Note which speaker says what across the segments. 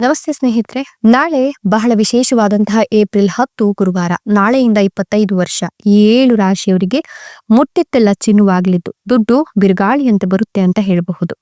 Speaker 1: ನಮಸ್ತೆ ಸ್ನೇಹಿತರೆ, ನಾಳೆ ಬಹಳ ವಿಶೇಷವಾದಂತಹ ಏಪ್ರಿಲ್ ಹತ್ತು ಗುರುವಾರ, ನಾಳೆಯಿಂದ ಇಪ್ಪತ್ತೈದು ವರ್ಷ, ಏಳು ರಾಶಿಯವರಿಗೆ ಮುಟ್ಟಿತ್ತೆಲ್ಲ ಚಿನ್ನುವಾಗಲಿದ್ದು, ದುಡ್ಡು ಬಿರುಗಾಳಿಯಂತೆ ಬರುತ್ತೆ ಅಂತ ಹೇಳಬಹುದು.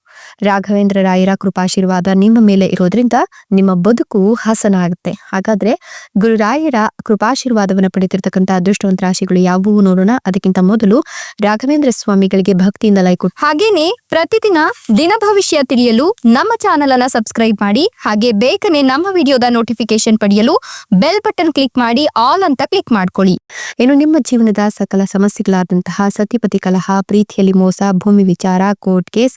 Speaker 1: ರಾಘವೇಂದ್ರ ರಾಯರ ಕೃಪಾಶೀರ್ವಾದ ನಿಮ್ಮ ಮೇಲೆ ಇರೋದ್ರಿಂದ ನಿಮ್ಮ ಬದುಕು ಹಸನಾಗುತ್ತೆ. ಹಾಗಾದ್ರೆ ಗುರುರಾಯರ ಕೃಪಾಶೀರ್ವಾದವನ್ನು ಪಡೆದಿರತಕ್ಕಂಥ ಅದೃಷ್ಟವಂತ ರಾಶಿಗಳು ಯಾವುವು ನೋಡೋಣ. ಅದಕ್ಕಿಂತ ಮೊದಲು ರಾಘವೇಂದ್ರ ಸ್ವಾಮಿಗಳಿಗೆ ಭಕ್ತಿಯಿಂದ ಲೈಕ್
Speaker 2: ಹಾಗೇನೆ ಪ್ರತಿದಿನ ದಿನ ಭವಿಷ್ಯ ತಿಳಿಯಲು ನಮ್ಮ ಚಾನೆಲ್ ಅನ್ನ ಸಬ್ಸ್ಕ್ರೈಬ್ ಮಾಡಿ ಹಾಗೆ ಬೇಗನೆ ನಮ್ಮ ವಿಡಿಯೋದ ನೋಟಿಫಿಕೇಶನ್ ಪಡೆಯಲು ಬೆಲ್ ಬಟನ್ ಕ್ಲಿಕ್ ಮಾಡಿ ಆಲ್ ಅಂತ ಕ್ಲಿಕ್ ಮಾಡ್ಕೊಳ್ಳಿ.
Speaker 1: ಇನ್ನು ನಿಮ್ಮ ಜೀವನದ ಸಕಲ ಸಮಸ್ಯೆಗಳಾದಂತಹ ಸತಿಪತಿ ಕಲಹ ಪ್ರೀತಿಯಲ್ಲಿ ಮೋಸ ಭೂಮಿ ವಿಚಾರ ಕೋರ್ಟ್ ಕೇಸ್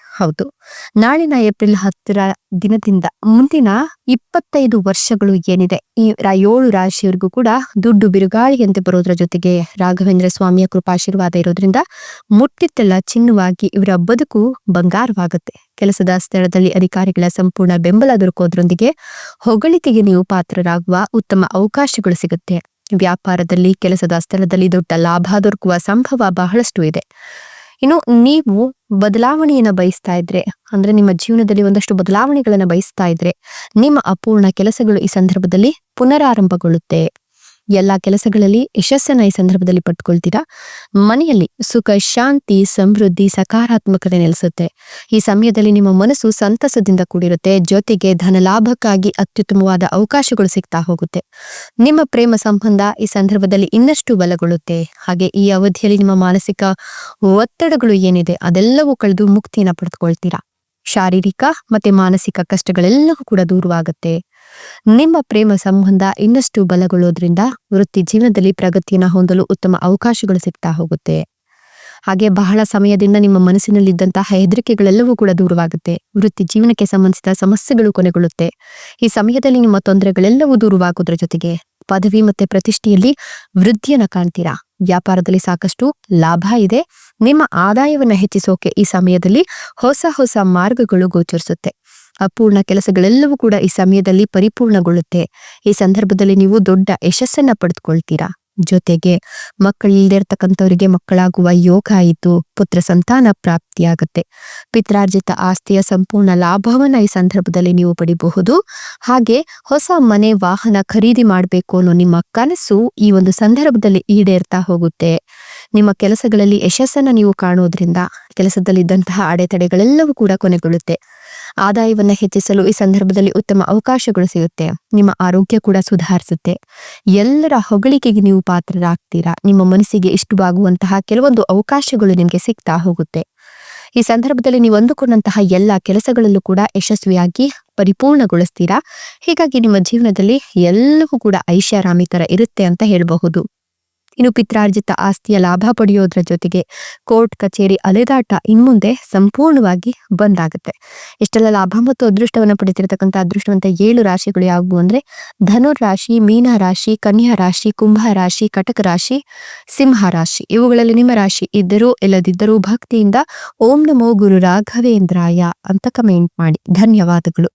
Speaker 1: ಹೌದು. ನಾಳಿನ ಏಪ್ರಿಲ್ ಹತ್ತರ ದಿನದಿಂದ ಮುಂದಿನ ಇಪ್ಪತ್ತೈದು ವರ್ಷಗಳು ಏನಿದೆ, ಈ ಏಳು ರಾಶಿಯವರಿಗೂ ಕೂಡ ದುಡ್ಡು ಬಿರುಗಾಳಿಯಂತೆ ಬರೋದ್ರ ಜೊತೆಗೆ ರಾಘವೇಂದ್ರ ಸ್ವಾಮಿಯ ಕೃಪಾಶೀರ್ವಾದ ಇರೋದ್ರಿಂದ ಮುಟ್ಟಿತ್ತೆಲ್ಲ ಚಿನ್ನವಾಗಿ ಇವರ ಬದುಕು ಬಂಗಾರವಾಗುತ್ತೆ. ಕೆಲಸದ ಸ್ಥಳದಲ್ಲಿ ಅಧಿಕಾರಿಗಳ ಸಂಪೂರ್ಣ ಬೆಂಬಲ ದೊರಕೋದ್ರೊಂದಿಗೆ ಹೊಗಳಿಕೆಗೆ ನೀವು ಪಾತ್ರರಾಗುವ ಉತ್ತಮ ಅವಕಾಶಗಳು ಸಿಗುತ್ತೆ. ವ್ಯಾಪಾರದಲ್ಲಿ, ಕೆಲಸದ ಸ್ಥಳದಲ್ಲಿ ದೊಡ್ಡ ಲಾಭ ದೊರಕುವ ಸಂಭವ ಬಹಳಷ್ಟು ಇದೆ. ಇನ್ನು ನೀವು ಬದಲಾವಣೆಯನ್ನ ಬಯಸ್ತಾ ಇದ್ರೆ, ಅಂದ್ರೆ ನಿಮ್ಮ ಜೀವನದಲ್ಲಿ ಒಂದಷ್ಟು ಬದಲಾವಣೆಗಳನ್ನ ಬಯಸ್ತಾ ಇದ್ರೆ, ನಿಮ್ಮ ಅಪೂರ್ಣ ಕೆಲಸಗಳು ಈ ಸಂದರ್ಭದಲ್ಲಿ ಪುನರಾರಂಭಗೊಳ್ಳುತ್ತೆ. ಎಲ್ಲಾ ಕೆಲಸಗಳಲ್ಲಿ ಯಶಸ್ಸನ್ನ ಈ ಸಂದರ್ಭದಲ್ಲಿ ಪಟ್ಕೊಳ್ತೀರಾ? ಮನೆಯಲ್ಲಿ ಸುಖ, ಶಾಂತಿ, ಸಮೃದ್ಧಿ, ಸಕಾರಾತ್ಮಕತೆ ನೆಲೆಸುತ್ತೆ. ಈ ಸಮಯದಲ್ಲಿ ನಿಮ್ಮ ಮನಸ್ಸು ಸಂತಸದಿಂದ ಕೂಡಿರುತ್ತೆ. ಜೊತೆಗೆ ಧನ ಲಾಭಕ್ಕಾಗಿ ಅತ್ಯುತ್ತಮವಾದ ಅವಕಾಶಗಳು ಸಿಗ್ತಾ ಹೋಗುತ್ತೆ. ನಿಮ್ಮ ಪ್ರೇಮ ಸಂಬಂಧ ಈ ಸಂದರ್ಭದಲ್ಲಿ ಇನ್ನಷ್ಟು ಬಲಗೊಳ್ಳುತ್ತೆ. ಹಾಗೆ ಈ ಅವಧಿಯಲ್ಲಿ ನಿಮ್ಮ ಮಾನಸಿಕ ಒತ್ತಡಗಳು ಏನಿದೆ ಅದೆಲ್ಲವೂ ಕಳೆದು ಮುಕ್ತಿಯನ್ನ ಪಡೆದುಕೊಳ್ತೀರಾ? ಶಾರೀರಿಕ ಮತ್ತೆ ಮಾನಸಿಕ ಕಷ್ಟಗಳೆಲ್ಲವೂ ಕೂಡ ದೂರವಾಗುತ್ತೆ. ನಿಮ್ಮ ಪ್ರೇಮ ಸಂಬಂಧ ಇನ್ನಷ್ಟು ಬಲಗೊಳ್ಳೋದ್ರಿಂದ ವೃತ್ತಿ ಜೀವನದಲ್ಲಿ ಪ್ರಗತಿಯನ್ನು ಹೊಂದಲು ಉತ್ತಮ ಅವಕಾಶಗಳು ಸಿಗ್ತಾ ಹೋಗುತ್ತೆ. ಹಾಗೆ ಬಹಳ ಸಮಯದಿಂದ ನಿಮ್ಮ ಮನಸ್ಸಿನಲ್ಲಿದ್ದಂತಹ ಹೆದರಿಕೆಗಳೆಲ್ಲವೂ ಕೂಡ ದೂರವಾಗುತ್ತೆ. ವೃತ್ತಿ ಜೀವನಕ್ಕೆ ಸಂಬಂಧಿಸಿದ ಸಮಸ್ಯೆಗಳು ಕೊನೆಗೊಳ್ಳುತ್ತೆ. ಈ ಸಮಯದಲ್ಲಿ ನಿಮ್ಮ ತೊಂದರೆಗಳೆಲ್ಲವೂ ದೂರವಾಗೋದ್ರ ಜೊತೆಗೆ ಪದವಿ ಮತ್ತೆ ಪ್ರತಿಷ್ಠೆಯಲ್ಲಿ ವೃದ್ಧಿಯನ್ನ ಕಾಣ್ತೀರಾ? ವ್ಯಾಪಾರದಲ್ಲಿ ಸಾಕಷ್ಟು ಲಾಭ ಇದೆ. ನಿಮ್ಮ ಆದಾಯವನ್ನು ಹೆಚ್ಚಿಸೋಕೆ ಈ ಸಮಯದಲ್ಲಿ ಹೊಸ ಹೊಸ ಮಾರ್ಗಗಳು ಗೋಚರಿಸುತ್ತೆ. ಅಪೂರ್ಣ ಕೆಲಸಗಳೆಲ್ಲವೂ ಕೂಡ ಈ ಸಮಯದಲ್ಲಿ ಪರಿಪೂರ್ಣಗೊಳ್ಳುತ್ತೆ. ಈ ಸಂದರ್ಭದಲ್ಲಿ ನೀವು ದೊಡ್ಡ ಯಶಸ್ಸನ್ನ ಪಡೆದುಕೊಳ್ತೀರಾ? ಜೊತೆಗೆ ಮಕ್ಕಳಿಲ್ಲದೆ ಇರ್ತಕ್ಕಂಥವರಿಗೆ ಮಕ್ಕಳಾಗುವ ಯೋಗ ಆಯಿತು ಪುತ್ರ ಸಂತಾನ ಪ್ರಾಪ್ತಿಯಾಗುತ್ತೆ. ಪಿತ್ರಾರ್ಜಿತ ಆಸ್ತಿಯ ಸಂಪೂರ್ಣ ಲಾಭವನ್ನ ಈ ಸಂದರ್ಭದಲ್ಲಿ ನೀವು ಪಡಿಬಹುದು. ಹಾಗೆ ಹೊಸ ಮನೆ, ವಾಹನ ಖರೀದಿ ಮಾಡಬೇಕು ಅನ್ನೋ ನಿಮ್ಮ ಕನಸು ಈ ಒಂದು ಸಂದರ್ಭದಲ್ಲಿ ಈಡೇರ್ತಾ ಹೋಗುತ್ತೆ. ನಿಮ್ಮ ಕೆಲಸಗಳಲ್ಲಿ ಯಶಸ್ಸನ್ನ ನೀವು ಕಾಣೋದ್ರಿಂದ ಕೆಲಸದಲ್ಲಿದ್ದಂತಹ ಅಡೆತಡೆಗಳೆಲ್ಲವೂ ಕೂಡ ಕೊನೆಗೊಳ್ಳುತ್ತೆ. ಆದಾಯವನ್ನ ಹೆಚ್ಚಿಸಲು ಈ ಸಂದರ್ಭದಲ್ಲಿ ಉತ್ತಮ ಅವಕಾಶಗಳು ಸಿಗುತ್ತೆ. ನಿಮ್ಮ ಆರೋಗ್ಯ ಕೂಡ ಸುಧಾರಿಸುತ್ತೆ. ಎಲ್ಲರ ಹೊಗಳಿಕೆಗೆ ನೀವು ಪಾತ್ರರಾಗ್ತೀರಾ? ನಿಮ್ಮ ಮನಸ್ಸಿಗೆ ಇಷ್ಟವಾಗುವಂತಹ ಕೆಲವೊಂದು ಅವಕಾಶಗಳು ನಿಮಗೆ ಸಿಗ್ತಾ ಹೋಗುತ್ತೆ. ಈ ಸಂದರ್ಭದಲ್ಲಿ ನೀವು ಅಂದುಕೊಂಡಂತಹ ಎಲ್ಲ ಕೆಲಸಗಳಲ್ಲೂ ಕೂಡ ಯಶಸ್ವಿಯಾಗಿ ಪರಿಪೂರ್ಣಗೊಳಿಸ್ತೀರಾ? ಹೀಗಾಗಿ ನಿಮ್ಮ ಜೀವನದಲ್ಲಿ ಎಲ್ಲವೂ ಕೂಡ ಐಷಾರಾಮಿ ತರ ಇರುತ್ತೆ ಅಂತ ಹೇಳಬಹುದು. ಇನ್ನು ಪಿತ್ರಾರ್ಜಿತ ಆಸ್ತಿಯ ಲಾಭ ಪಡೆಯೋದ್ರ ಜೊತೆಗೆ ಕೋರ್ಟ್ ಕಚೇರಿ ಅಲೆದಾಟ ಇನ್ಮುಂದೆ ಸಂಪೂರ್ಣವಾಗಿ ಬಂದಾಗುತ್ತೆ. ಇಷ್ಟೆಲ್ಲ ಲಾಭ ಮತ್ತು ಅದೃಷ್ಟವನ್ನು ಪಡೆದಿರತಕ್ಕಂಥ ಅದೃಷ್ಟವಂತ ಏಳು ರಾಶಿಗಳು ಯಾವುವು ಅಂದ್ರೆ ಧನುರ್ ರಾಶಿ, ಮೀನ ರಾಶಿ, ಕನ್ಯಾ ರಾಶಿ, ಕುಂಭ ರಾಶಿ, ಕಟಕ ರಾಶಿ, ಸಿಂಹ ರಾಶಿ. ಇವುಗಳಲ್ಲಿ ನಿಮ್ಮ ರಾಶಿ ಇದ್ದರೂ ಇಲ್ಲದಿದ್ದರೂ ಭಕ್ತಿಯಿಂದ ಓಂ ನಮೋ ಗುರು ರಾಘವೇಂದ್ರಾಯ ಅಂತ ಕಮೆಂಟ್ ಮಾಡಿ. ಧನ್ಯವಾದಗಳು.